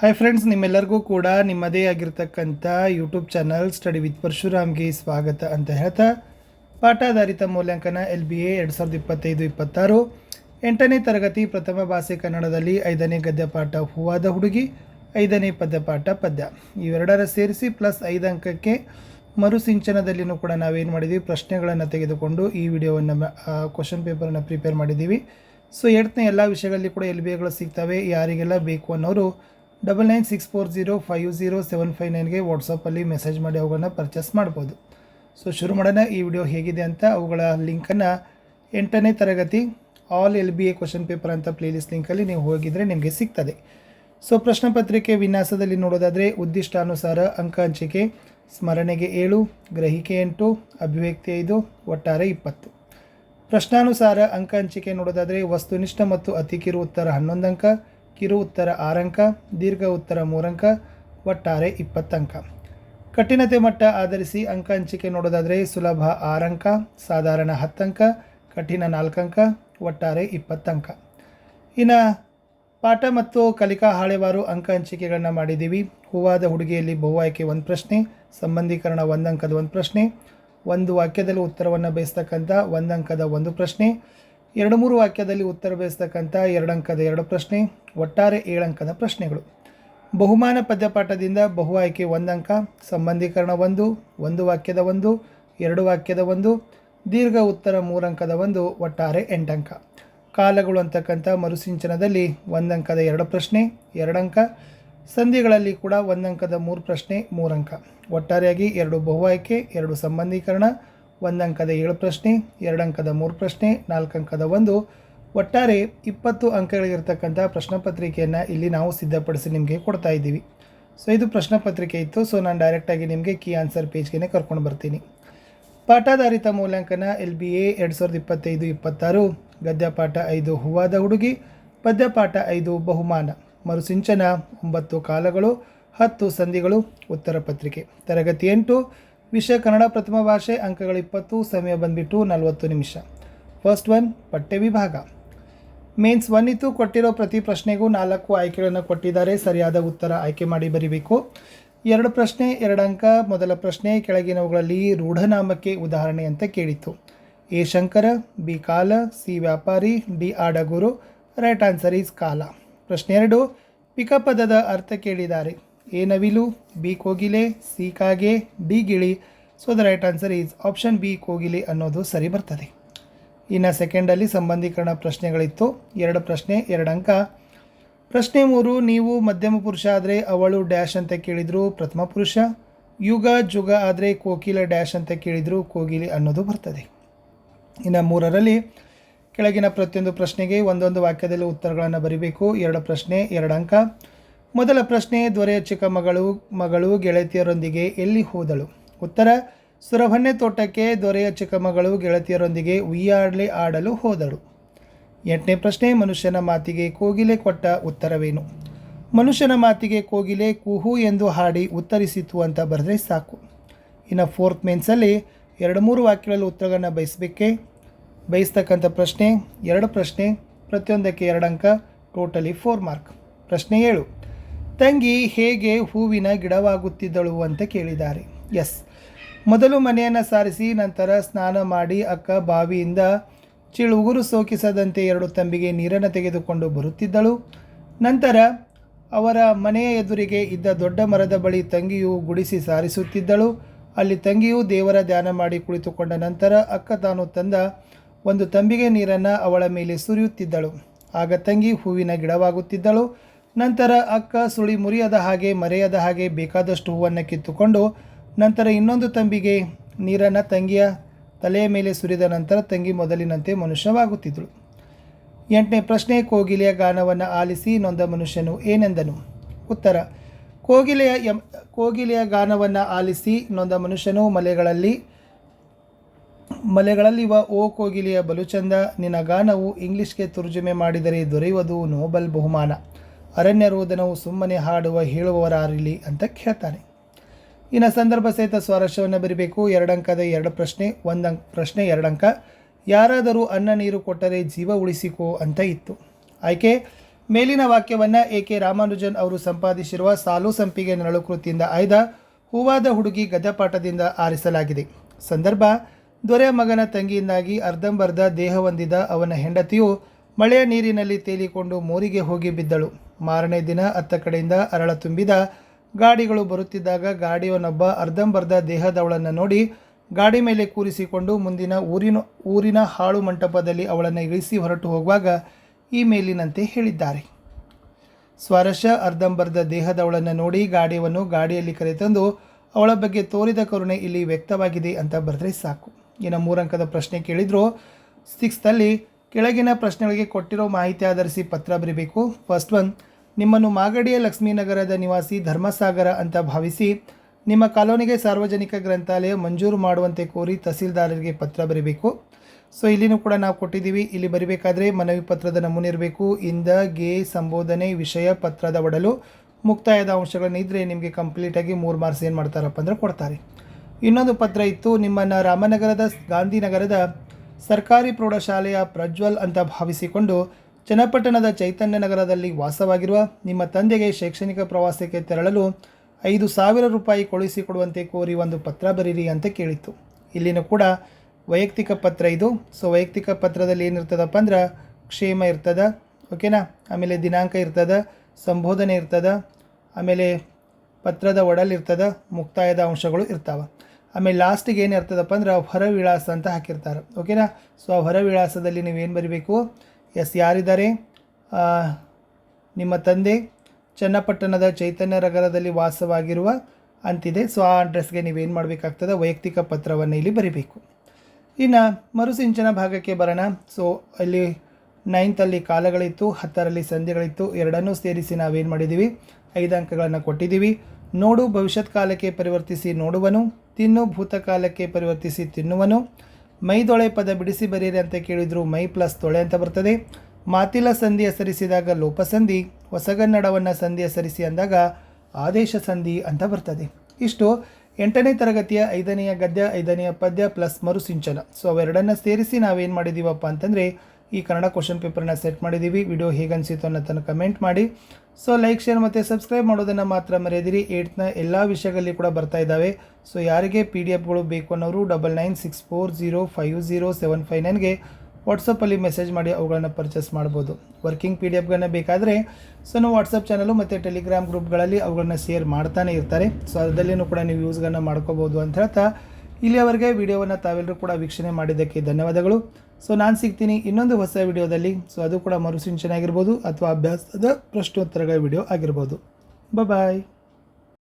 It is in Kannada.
ಹಾಯ್ ಫ್ರೆಂಡ್ಸ್ ನಿಮ್ಮೆಲ್ಲರಿಗೂ ಕೂಡ ನಿಮ್ಮದೇ ಆಗಿರ್ತಕ್ಕಂಥ ಯೂಟ್ಯೂಬ್ ಚಾನಲ್ ಸ್ಟಡಿ ವಿತ್ ಪರಶುರಾಮ್ಗೆ ಸ್ವಾಗತ ಅಂತ ಹೇಳ್ತಾ ಪಾಠಾಧಾರಿತ ಮೌಲ್ಯಾಂಕನ ಎಲ್ ಬಿ ಎ ಎರಡು ಸಾವಿರದ ಇಪ್ಪತ್ತೈದು, ಇಪ್ಪತ್ತಾರು. ಎಂಟನೇ ತರಗತಿ ಪ್ರಥಮ ಭಾಷೆ ಕನ್ನಡದಲ್ಲಿ ಐದನೇ ಗದ್ಯ ಪಾಠ ಹೂವಾದ ಹುಡುಗಿ, ಐದನೇ ಪದ್ಯ ಪಾಠ ಪದ್ಯ. ಇವೆರಡರ ಸೇರಿಸಿ ಪ್ಲಸ್ ಐದು ಅಂಕಕ್ಕೆ ಮರುಸಿಂಚನದಲ್ಲಿನೂ ಕೂಡ ನಾವೇನು ಮಾಡಿದ್ದೀವಿ ಪ್ರಶ್ನೆಗಳನ್ನು ತೆಗೆದುಕೊಂಡು ಈ ವಿಡಿಯೋವನ್ನು ಕ್ವಶನ್ ಪೇಪರನ್ನು ಪ್ರಿಪೇರ್ ಮಾಡಿದ್ದೀವಿ ಸೊ ಎರಡನೇ ಎಲ್ಲ ವಿಷಯಗಳಲ್ಲಿ ಕೂಡ ಎಲ್ ಬಿ ಎಗಳು ಸಿಗ್ತವೆ, ಯಾರಿಗೆಲ್ಲ ಬೇಕು ಅನ್ನೋರು double nine six four zero five zero seven five ನೈನ್ಗೆ ವಾಟ್ಸಪ್ಪಲ್ಲಿ ಮೆಸೇಜ್ ಮಾಡಿ ಅವುಗಳನ್ನ ಪರ್ಚೇಸ್ ಮಾಡ್ಬೋದು. ಸೊ ಶುರು ಮಾಡೋಣ ಈ ವಿಡಿಯೋ ಹೇಗಿದೆ ಅಂತ. ಅವುಗಳ ಲಿಂಕನ್ನು ಎಂಟನೇ ತರಗತಿ all L B A question paper ಅಂತ ಪ್ಲೇಲಿಸ್ಟ್ ಲಿಂಕಲ್ಲಿ ನೀವು ಹೋಗಿದರೆ ನಿಮಗೆ ಸಿಗ್ತದೆ. ಸೊ ಪ್ರಶ್ನೆ ಪತ್ರಿಕೆ ವಿನ್ಯಾಸದಲ್ಲಿ ನೋಡೋದಾದರೆ ಉದ್ದಿಷ್ಟಾನುಸಾರ ಅಂಕ ಹಂಚಿಕೆ, ಸ್ಮರಣೆಗೆ ಏಳು, ಗ್ರಹಿಕೆ ಎಂಟು, ಅಭಿವ್ಯಕ್ತಿ ಐದು, ಒಟ್ಟಾರೆ ಇಪ್ಪತ್ತು. ಪ್ರಶ್ನಾನುಸಾರ ಅಂಕ ಹಂಚಿಕೆ ನೋಡೋದಾದರೆ ವಸ್ತುನಿಷ್ಠ ಮತ್ತು ಅತಿ ಕಿರು ಉತ್ತರ ಹನ್ನೊಂದು ಅಂಕ ಕಿರು ಉತ್ತರ ಆರಂಕ, ದೀರ್ಘ ಉತ್ತರ ಮೂರಂಕ, ಒಟ್ಟಾರೆ ಇಪ್ಪತ್ತಂಕ. ಕಠಿಣತೆ ಮಟ್ಟ ಆಧರಿಸಿ ಅಂಕ ಹಂಚಿಕೆ ನೋಡೋದಾದರೆ ಸುಲಭ ಆರಂಕ, ಸಾಧಾರಣ ಹತ್ತಂಕ, ಕಠಿಣ ನಾಲ್ಕಂಕ, ಒಟ್ಟಾರೆ ಇಪ್ಪತ್ತಂಕ. ಇನ್ನು ಪಾಠ ಮತ್ತು ಕಲಿಕಾ ಹಾಳೆವಾರು ಅಂಕ ಹಂಚಿಕೆಗಳನ್ನ ಮಾಡಿದ್ದೀವಿ. ಹೂವಾದ ಹುಡುಗಿಯಲ್ಲಿ ಬಹು ಆಯ್ಕೆ ಒಂದು ಪ್ರಶ್ನೆ, ಸಂಬಂಧೀಕರಣ ಒಂದು ಅಂಕದ ಒಂದು ಪ್ರಶ್ನೆ, ಒಂದು ವಾಕ್ಯದಲ್ಲಿ ಉತ್ತರವನ್ನು ಬಯಸ್ತಕ್ಕಂಥ ಒಂದು ಅಂಕದ ಒಂದು ಪ್ರಶ್ನೆ ಎರಡು ಮೂರು ವಾಕ್ಯದಲ್ಲಿ ಉತ್ತರ ಬಯಸ್ತಕ್ಕಂಥ ಎರಡು ಅಂಕದ ಎರಡು ಪ್ರಶ್ನೆ, ಒಟ್ಟಾರೆ ಏಳು ಅಂಕದ ಪ್ರಶ್ನೆಗಳು. ಬಹುಮಾನ ಪದ್ಯಪಾಠದಿಂದ ಬಹು ಆಯ್ಕೆ ಒಂದು ಅಂಕ ಸಂಬಂಧೀಕರಣ ಒಂದು ಒಂದು ವಾಕ್ಯದ ಒಂದು, ಎರಡು ವಾಕ್ಯದ ಒಂದು, ದೀರ್ಘ ಉತ್ತರ ಮೂರಂಕದ ಒಂದು, ಒಟ್ಟಾರೆ ಎಂಟಂಕ. ಕಾಲಗಳು ಅಂತಕ್ಕಂಥ ಮರುಸಿಂಚನದಲ್ಲಿ ಒಂದು ಅಂಕದ ಎರಡು ಪ್ರಶ್ನೆ ಎರಡು ಅಂಕ ಸಂಧಿಗಳಲ್ಲಿ ಕೂಡ ಒಂದಂಕದ ಮೂರು ಪ್ರಶ್ನೆ, ಮೂರಂಕ. ಒಟ್ಟಾರೆಯಾಗಿ ಎರಡು ಬಹು ಆಯ್ಕೆ, ಎರಡು ಸಂಬಂಧೀಕರಣ ಒಂದು ಅಂಕದ ಏಳು ಪ್ರಶ್ನೆ ಎರಡು ಅಂಕದ ಮೂರು ಪ್ರಶ್ನೆ ನಾಲ್ಕು ಅಂಕದ ಒಂದು. ಒಟ್ಟಾರೆ ಇಪ್ಪತ್ತು ಅಂಕಗಳಿರ್ತಕ್ಕಂಥ ಪ್ರಶ್ನೆ ಪತ್ರಿಕೆಯನ್ನು ಇಲ್ಲಿ ನಾವು ಸಿದ್ಧಪಡಿಸಿ ನಿಮಗೆ ಕೊಡ್ತಾ ಇದ್ದೀವಿ. ಸೊ ಇದು ಪ್ರಶ್ನೆ ಪತ್ರಿಕೆ ಇತ್ತು. ಸೊ ನಾನು ಡೈರೆಕ್ಟಾಗಿ ನಿಮಗೆ ಕೀ ಆನ್ಸರ್ ಪೇಜ್ಗೆ ಕರ್ಕೊಂಡು ಬರ್ತೀನಿ. ಪಾಠಾಧಾರಿತ ಮೂಲ್ಯಾಂಕನ ಎಲ್ ಬಿ ಎ ಎರಡು ಸಾವಿರದ ಇಪ್ಪತ್ತೈದು, ಇಪ್ಪತ್ತಾರು, ಗದ್ಯಪಾಠ ಐದು, ಹೂವಾದ ಹುಡುಗಿ, ಪದ್ಯಪಾಠ ಐದು, ಬಹುಮಾನ, ಮರುಸಿಂಚನ ಒಂಬತ್ತು ಕಾಲಗಳು, ಹತ್ತು ಸಂಧಿಗಳು, ಉತ್ತರ ಪತ್ರಿಕೆ. ತರಗತಿ ಎಂಟು ವಿಷಯ ಕನ್ನಡ ಪ್ರಥಮ ಭಾಷೆ ಅಂಕಗಳು ಇಪ್ಪತ್ತು, ಸಮಯ ಬಂದ್ಬಿಟ್ಟು ನಲವತ್ತು ನಿಮಿಷ. ಫಸ್ಟ್ ಒನ್ ಪಠ್ಯ ವಿಭಾಗ. ಮೇನ್ಸ್ ಒನ್ ಇತ್ತು ಕೊಟ್ಟಿರೋ ಪ್ರತಿ ಪ್ರಶ್ನೆಗೂ ನಾಲ್ಕು ಆಯ್ಕೆಗಳನ್ನು ಕೊಟ್ಟಿದ್ದಾರೆ. ಸರಿಯಾದ ಉತ್ತರ ಆಯ್ಕೆ ಮಾಡಿ ಬರೀಬೇಕು. ಎರಡು ಪ್ರಶ್ನೆ, ಎರಡು ಅಂಕ. ಮೊದಲ ಪ್ರಶ್ನೆ, ಕೆಳಗಿನವುಗಳಲ್ಲಿ ರೂಢನಾಮಕ್ಕೆ ಉದಾಹರಣೆ ಅಂತ ಕೇಳಿತ್ತು. ಎ ಶಂಕರ, ಬಿ ಕಾಲ, ಸಿ ವ್ಯಾಪಾರಿ, ಡಿ ಆಡಗುರು. ರೈಟ್ ಆನ್ಸರ್ ಈಸ್ ಕಾಲ. ಪ್ರಶ್ನೆ ಎರಡು, ಪಿಕ ಪದದ ಅರ್ಥ ಕೇಳಿದ್ದಾರೆ. ಎ ನವಿಲು, ಬಿ ಕೋಗಿಲೆ, ಸಿ ಕಾಗೆ, ಡಿ ಗಿಳಿ. So the right answer is option B ಕೋಗಿಲೆ ಅನ್ನೋದು ಸರಿ ಬರ್ತದೆ. ಇನ್ನು ಸೆಕೆಂಡಲ್ಲಿ ಸಂಬಂಧೀಕರಣ ಪ್ರಶ್ನೆಗಳಿತ್ತು. ಎರಡು ಪ್ರಶ್ನೆ, ಎರಡು ಅಂಕ. ಪ್ರಶ್ನೆ ಮೂರು, ನೀವು ಮಧ್ಯಮ ಪುರುಷ ಆದರೆ ಅವಳು ಡ್ಯಾಶ್ ಅಂತ ಕೇಳಿದರು ಪ್ರಥಮ ಪುರುಷ. ಯುಗ, ಜುಗ ಆದರೆ ಕೋಕಿಲ ಡ್ಯಾಶ್ ಅಂತ ಕೇಳಿದರು ಕೋಗಿಲೆ ಅನ್ನೋದು ಬರ್ತದೆ. ಇನ್ನು ಮೂರರಲ್ಲಿ ಕೆಳಗಿನ ಪ್ರತಿಯೊಂದು ಪ್ರಶ್ನೆಗೆ ಒಂದೊಂದು ವಾಕ್ಯದಲ್ಲಿ ಉತ್ತರಗಳನ್ನು ಬರೀಬೇಕು. ಎರಡು ಪ್ರಶ್ನೆ, ಎರಡು ಅಂಕ. ಮೊದಲ ಪ್ರಶ್ನೆ ದೊರೆಯ ಚಿಕ್ಕ ಮಗಳು ಮಗಳು ಗೆಳತಿಯರೊಂದಿಗೆ ಎಲ್ಲಿ ಹೋದಳು? ಉತ್ತರ ಸುರಭನ್ನೆ ತೋಟಕ್ಕೆ ದೊರೆಯ ಚಿಕ್ಕ ಮಗಳು ಗೆಳತಿಯರೊಂದಿಗೆ ಉಯ್ಯಾಡಲಿ ಆಡಲು ಹೋದಳು. ಎಂಟನೇ ಪ್ರಶ್ನೆ, ಮನುಷ್ಯನ ಮಾತಿಗೆ ಕೋಗಿಲೆ ಕೊಟ್ಟ ಉತ್ತರವೇನು? ಮನುಷ್ಯನ ಮಾತಿಗೆ ಕೋಗಿಲೆ ಕುಹು ಎಂದು ಹಾಡಿ ಉತ್ತರಿಸಿತು ಅಂತ ಬರೆದ್ರೆ ಸಾಕು. ಇನ್ನು ಫೋರ್ತ್ ಮೇನ್ಸಲ್ಲಿ ಎರಡು ಮೂರು ವಾಕ್ಯಗಳಲ್ಲಿ ಉತ್ತರಗಳನ್ನು ಬಯಸಬೇಕೆ? ಬಯಸ್ತಕ್ಕಂಥ ಪ್ರಶ್ನೆ, ಎರಡು ಪ್ರಶ್ನೆ, ಪ್ರತಿಯೊಂದಕ್ಕೆ ಎರಡು ಅಂಕ, ಟೋಟಲಿ ಫೋರ್ ಮಾರ್ಕ್. ಪ್ರಶ್ನೆ ಏಳು ತಂಗಿ ಹೇಗೆ ಹೂವಿನ ಗಿಡವಾಗುತ್ತಿದ್ದಳು ಅಂತ ಕೇಳಿದ್ದಾರೆ. ಎಸ್. ಮೊದಲು ಮನೆಯನ್ನು ಸಾರಿಸಿ, ನಂತರ ಸ್ನಾನ ಮಾಡಿ ಅಕ್ಕ ಬಾವಿಯಿಂದ ಚೀಳು ಉಗುರು ಸೋಕಿಸದಂತೆ ಎರಡು ತಂಬಿಗೆ ನೀರನ್ನು ತೆಗೆದುಕೊಂಡು ಬರುತ್ತಿದ್ದಳು. ನಂತರ ಅವರ ಮನೆಯ ಎದುರಿಗೆ ಇದ್ದ ದೊಡ್ಡ ಮರದ ಬಳಿ ತಂಗಿಯು ಗುಡಿಸಿ ಸಾರಿಸುತ್ತಿದ್ದಳು. ಅಲ್ಲಿ ತಂಗಿಯು ದೇವರ ಧ್ಯಾನ ಮಾಡಿ ಕುಳಿತುಕೊಂಡ ನಂತರ ಅಕ್ಕ ತಾನು ತಂದ ಒಂದು ತಂಬಿಗೆ ನೀರನ್ನು ಅವಳ ಮೇಲೆ ಸುರಿಯುತ್ತಿದ್ದಳು. ಆಗ ತಂಗಿ ಹೂವಿನ ಗಿಡವಾಗುತ್ತಿದ್ದಳು. ನಂತರ ಅಕ್ಕ ಸುಳಿ ಮುರಿಯದ ಹಾಗೆ ಮರೆಯದ ಹಾಗೆ ಬೇಕಾದಷ್ಟು ಹೂವನ್ನು ಕಿತ್ತುಕೊಂಡು ನಂತರ ಇನ್ನೊಂದು ತಂಬಿಗೆ ನೀರನ್ನು ತಂಗಿಯ ತಲೆಯ ಮೇಲೆ ಸುರಿದ ನಂತರ ತಂಗಿ ಮೊದಲಿನಂತೆ ಮನುಷ್ಯವಾಗುತ್ತಿದ್ದಳು. ಎಂಟನೇ ಪ್ರಶ್ನೆ, ಕೋಗಿಲೆಯ ಗಾನವನ್ನು ಆಲಿಸಿ ನೊಂದ ಮನುಷ್ಯನು ಏನೆಂದನು? ಉತ್ತರ, ಕೋಗಿಲೆಯ ಎಂ, ಕೋಗಿಲೆಯ ಗಾನವನ್ನು ಆಲಿಸಿ ನೊಂದ ಮನುಷ್ಯನು ಮಲೆಗಳಲ್ಲಿ ಮಲೆಗಳಲ್ಲಿವ ಓ ಕೋಗಿಲೆಯ ಬಲುಚಂದ ನಿನ್ನ ಗಾನವು ಇಂಗ್ಲಿಷ್ಗೆ ತರ್ಜುಮೆ ಮಾಡಿದರೆ ದೊರೆಯುವುದು ನೋಬಲ್ ಬಹುಮಾನ. ಅರಣ್ಯ ರೋದನವು ಸುಮ್ಮನೆ ಹಾಡುವ, ಹೇಳುವವರಾರಿಲಿ ಅಂತ ಕೇಳ್ತಾನೆ. ಇನ್ನು ಸಂದರ್ಭ ಸಹಿತ ಸ್ವಾರಸ್ಯವನ್ನು ಬರಿಬೇಕು. ಎರಡಂಕದ ಎರಡು ಪ್ರಶ್ನೆ ಒಂದು ಅಂಕ ಪ್ರಶ್ನೆ ಎರಡಂಕ. ಯಾರಾದರೂ ಅನ್ನ ನೀರು ಕೊಟ್ಟರೆ ಜೀವ ಉಳಿಸಿಕೋ ಅಂತ ಇತ್ತು. ಆಯ್ಕೆ, ಮೇಲಿನ ವಾಕ್ಯವನ್ನು ಎ ಕೆ ರಾಮಾನುಜನ್ ಅವರು ಸಂಪಾದಿಸಿರುವ ಸಾಲು ಸಂಪಿಗೆ ನರಳು ಕೃತಿಯಿಂದ ಆಯ್ದ ಹೂವಾದ ಹುಡುಗಿ ಗದ್ದಪಾಠದಿಂದ ಆರಿಸಲಾಗಿದೆ. ಸಂದರ್ಭ, ದೊರೆಯ ಮಗನ ತಂಗಿಯಿಂದಾಗಿ ಅರ್ಧಂಬರ್ಧ ದೇಹ ಹೊಂದಿದ ಅವನ ಹೆಂಡತಿಯು ಮಳೆಯ ನೀರಿನಲ್ಲಿ ತೇಲಿಕೊಂಡು ಮೋರಿಗೆ ಹೋಗಿ ಬಿದ್ದಳು. ಮಾರನೇ ದಿನ ಅತ್ತ ಕಡೆಯಿಂದ ಅರಳ ತುಂಬಿದ ಗಾಡಿಗಳು ಬರುತ್ತಿದ್ದಾಗ ಗಾಡಿಯವನೊಬ್ಬ ಅರ್ಧಂಬರ್ಧ ದೇಹದವಳನ್ನು ನೋಡಿ ಗಾಡಿ ಮೇಲೆ ಕೂರಿಸಿಕೊಂಡು ಮುಂದಿನ ಊರಿನ ಊರಿನ ಹಾಳು ಮಂಟಪದಲ್ಲಿ ಅವಳನ್ನು ಇಳಿಸಿ ಹೊರಟು ಹೋಗುವಾಗ ಈ ಮೇಲಿನಂತೆ ಹೇಳಿದ್ದಾರೆ. ಸ್ವರಶ ಅರ್ಧಂಬರ್ಧ ದೇಹದವಳನ್ನು ನೋಡಿ ಗಾಡಿಯನ್ನು ಗಾಡಿಯಲ್ಲಿ ಕರೆತಂದು ಅವಳ ಬಗ್ಗೆ ತೋರಿದ ಕರುಣೆ ಇಲ್ಲಿ ವ್ಯಕ್ತವಾಗಿದೆ ಅಂತ ಬರೆದ್ರೆ ಸಾಕು. ಇನ್ನು ಮೂರಂಕದ ಪ್ರಶ್ನೆ ಕೇಳಿದ್ರು ಸಿಕ್ಸ್ತಲ್ಲಿ ಕೆಳಗಿನ ಪ್ರಶ್ನೆಗಳಿಗೆ ಕೊಟ್ಟಿರೋ ಮಾಹಿತಿ ಆಧರಿಸಿ ಪತ್ರ ಬರೀಬೇಕು. ಫಸ್ಟ್ ಒನ್, ನಿಮ್ಮನ್ನು ಮಾಗಡಿಯ ಲಕ್ಷ್ಮೀನಗರದ ನಿವಾಸಿ ಧರ್ಮಸಾಗರ ಅಂತ ಭಾವಿಸಿ, ನಿಮ್ಮ ಕಾಲೋನಿಗೆ ಸಾರ್ವಜನಿಕ ಗ್ರಂಥಾಲಯ ಮಂಜೂರು ಮಾಡುವಂತೆ ಕೋರಿ ತಹಸೀಲ್ದಾರರಿಗೆ ಪತ್ರ ಬರೀಬೇಕು. ಸೊ, ಇಲ್ಲಿನೂ ಕೂಡ ನಾವು ಕೊಟ್ಟಿದ್ದೀವಿ. ಇಲ್ಲಿ ಬರಿಬೇಕಾದ್ರೆ ಮನವಿ ಪತ್ರದ ನಮೂನೆ ಇರಬೇಕು. ಇಂದ, ಗೆ, ಸಂಬೋಧನೆ, ವಿಷಯ, ಪತ್ರದ ಒಡಲು, ಮುಕ್ತಾಯದ ಅಂಶಗಳನ್ನು ಇದ್ದರೆ ನಿಮಗೆ ಕಂಪ್ಲೀಟಾಗಿ ಮೂರು ಮಾರ್ಕ್ಸ್ ಏನು ಮಾಡ್ತಾರಪ್ಪ ಅಂದರೆ ಕೊಡ್ತಾರೆ. ಇನ್ನೊಂದು ಪತ್ರ ಇತ್ತು, ನಿಮ್ಮನ್ನು ರಾಮನಗರದ ಗಾಂಧಿನಗರದ ಸರ್ಕಾರಿ ಪ್ರೌಢಶಾಲೆಯ ಪ್ರಜ್ವಲ್ ಅಂತ ಭಾವಿಸಿಕೊಂಡು ಚನ್ನಪಟ್ಟಣದ ಚೈತನ್ಯ ನಗರದಲ್ಲಿ ವಾಸವಾಗಿರುವ ನಿಮ್ಮ ತಂದೆಗೆ ಶೈಕ್ಷಣಿಕ ಪ್ರವಾಸಕ್ಕೆ ತೆರಳಲು ಐದು ಸಾವಿರ ರೂಪಾಯಿ ಕಳುಹಿಸಿಕೊಡುವಂತೆ ಕೋರಿ ಒಂದು ಪತ್ರ ಬರೀರಿ ಅಂತ ಕೇಳಿತ್ತು. ಇಲ್ಲಿನೂ ಕೂಡ ವೈಯಕ್ತಿಕ ಪತ್ರ ಇದು. ಸೊ ವೈಯಕ್ತಿಕ ಪತ್ರದಲ್ಲಿ ಏನಿರ್ತದಪ್ಪ ಅಂದ್ರೆ ಕ್ಷೇಮ ಇರ್ತದ ಓಕೆನಾ ಆಮೇಲೆ ದಿನಾಂಕ ಇರ್ತದ, ಸಂಬೋಧನೆ ಇರ್ತದ, ಆಮೇಲೆ ಪತ್ರದ ಒಡಲ್ ಇರ್ತದ, ಮುಕ್ತಾಯದ ಅಂಶಗಳು ಇರ್ತಾವೆ. ಆಮೇಲೆ ಲಾಸ್ಟಿಗೆ ಏನು ಇರ್ತದಪ್ಪ ಅಂದ್ರೆ ಹೊರ ವಿಳಾಸ ಅಂತ ಹಾಕಿರ್ತಾರೆ. ಓಕೆನಾ ಸೊ ಆ ಹೊರ ವಿಳಾಸದಲ್ಲಿ ನೀವೇನು ಬರೀಬೇಕು? ಎಸ್ ಯಾರಿದ್ದಾರೆ? ನಿಮ್ಮ ತಂದೆ ಚನ್ನಪಟ್ಟಣದ ಚೈತನ್ಯ ನಗರದಲ್ಲಿ ವಾಸವಾಗಿರುವ ಅಂತಿದೆ. ಸೊ ಆ ಅಡ್ರೆಸ್ಗೆ ನೀವೇನು ಮಾಡಬೇಕಾಗ್ತದೆ? ವೈಯಕ್ತಿಕ ಪತ್ರವನ್ನು ಇಲ್ಲಿ ಬರಿಬೇಕು. ಇನ್ನು ಮರುಸಿಂಚನ ಭಾಗಕ್ಕೆ ಬರೋಣ. ಸೊ ಅಲ್ಲಿ ನೈನ್ತಲ್ಲಿ ಕಾಲಗಳಿತ್ತು, ಹತ್ತರಲ್ಲಿ ಸಂಧಿಗಳಿತ್ತು. ಎರಡನ್ನೂ ಸೇರಿಸಿ ನಾವೇನು ಮಾಡಿದ್ದೀವಿ ಐದು ಅಂಕಗಳನ್ನು ಕೊಟ್ಟಿದ್ದೀವಿ ನೋಡು ಭವಿಷ್ಯತ್ ಕಾಲಕ್ಕೆ ಪರಿವರ್ತಿಸಿ ನೋಡುವನು, ತಿನ್ನು ಭೂತಕಾಲಕ್ಕೆ ಪರಿವರ್ತಿಸಿ ತಿನ್ನುವನು. ಮೈದೊಳೆ ಪದ ಬಿಡಿಸಿ ಬರೀರಿ ಅಂತ ಕೇಳಿದ್ರು, ಮೈ ಪ್ಲಸ್ ತೊಳೆ ಅಂತ ಬರ್ತದೆ. ಮಾತಿಲ ಸಂಧಿ ಹೆಸರಿಸಿದಾಗ ಲೋಪಸಂಧಿ ಹೊಸಗನ್ನಡವನ್ನು ಸಂಧಿ ಹೆಸರಿಸಿ ಅಂದಾಗ ಆದೇಶ ಸಂಧಿ ಅಂತ ಬರ್ತದೆ. ಇಷ್ಟು. ಎಂಟನೇ ತರಗತಿಯ ಐದನೆಯ ಗದ್ಯ, ಐದನೆಯ ಪದ್ಯ ಪ್ಲಸ್ ಮರುಸಿಂಚನ. ಸೊ ಅವೆರಡನ್ನ ಸೇರಿಸಿ ನಾವೇನು ಮಾಡಿದ್ದೀವಪ್ಪ ಅಂತಂದರೆ ಈ ಕನ್ನಡ ಕ್ವಶನ್ ಪೇಪರ್ನ ಸೆಟ್ ಮಾಡಿದ್ದೀವಿ. ವಿಡಿಯೋ ಹೇಗನ್ಸಿತ್ತು ಅನಿಸಿತು ಅನ್ನೋದನ್ನು ಕಮೆಂಟ್ ಮಾಡಿ. ಸೊ ಲೈಕ್ ಶೇರ್ ಮತ್ತು ಸಬ್ಸ್ಕ್ರೈಬ್ ಮಾಡೋದನ್ನು ಮಾತ್ರ ಮರೆಯದಿರಿ. ಏಟ್ನ ಎಲ್ಲ ವಿಷಯಗಳಲ್ಲಿ ಕೂಡ ಬರ್ತಾ ಇದ್ದಾವೆ. ಸೊ ಯಾರಿಗೆ ಪಿ ಡಿ ಎಫ್ಗಳು ಬೇಕು ಅನ್ನೋರು double nine six four zero five zero seven five ನೈನ್ಗೆ ವಾಟ್ಸಪ್ಪಲ್ಲಿ ಮೆಸೇಜ್ ಮಾಡಿ ಅವುಗಳನ್ನು ಪರ್ಚೇಸ್ ಮಾಡ್ಬೋದು. ವರ್ಕಿಂಗ್ ಪಿ ಡಿ ಎಫ್ಗಳನ್ನ ಬೇಕಾದರೆ ಸೊ ನಾವು ವಾಟ್ಸಪ್ ಚಾನಲು ಮತ್ತು ಟೆಲಿಗ್ರಾಮ್ ಗ್ರೂಪ್ಗಳಲ್ಲಿ ಅವುಗಳನ್ನ ಶೇರ್ ಮಾಡ್ತಾನೆ ಇರ್ತಾರೆ. ಸೊ ಅದರಲ್ಲಿಯೂ ಕೂಡ ನೀವು ಯೂಸ್ಗಳನ್ನ ಮಾಡ್ಕೋಬೋದು ಅಂತ ಹೇಳ್ತಾ ಇಲ್ಲಿಯವರೆಗೆ ವಿಡಿಯೋವನ್ನು ತಾವೆಲ್ಲರೂ ಕೂಡ ವೀಕ್ಷಣೆ ಮಾಡಿದ್ದಕ್ಕೆ ಧನ್ಯವಾದಗಳು. ಸೊ ನಾನು ಸಿಗ್ತೀನಿ ಇನ್ನೊಂದು ಹೊಸ ವಿಡಿಯೋದಲ್ಲಿ. ಸೊ ಅದು ಕೂಡ ಮರುಸಿಂಚನೆ ಆಗಿರ್ಬೋದು ಅಥವಾ ಅಭ್ಯಾಸದ ಪ್ರಶ್ನೋತ್ತರಗಳ ವಿಡಿಯೋ ಆಗಿರ್ಬೋದು. ಬಾಯ್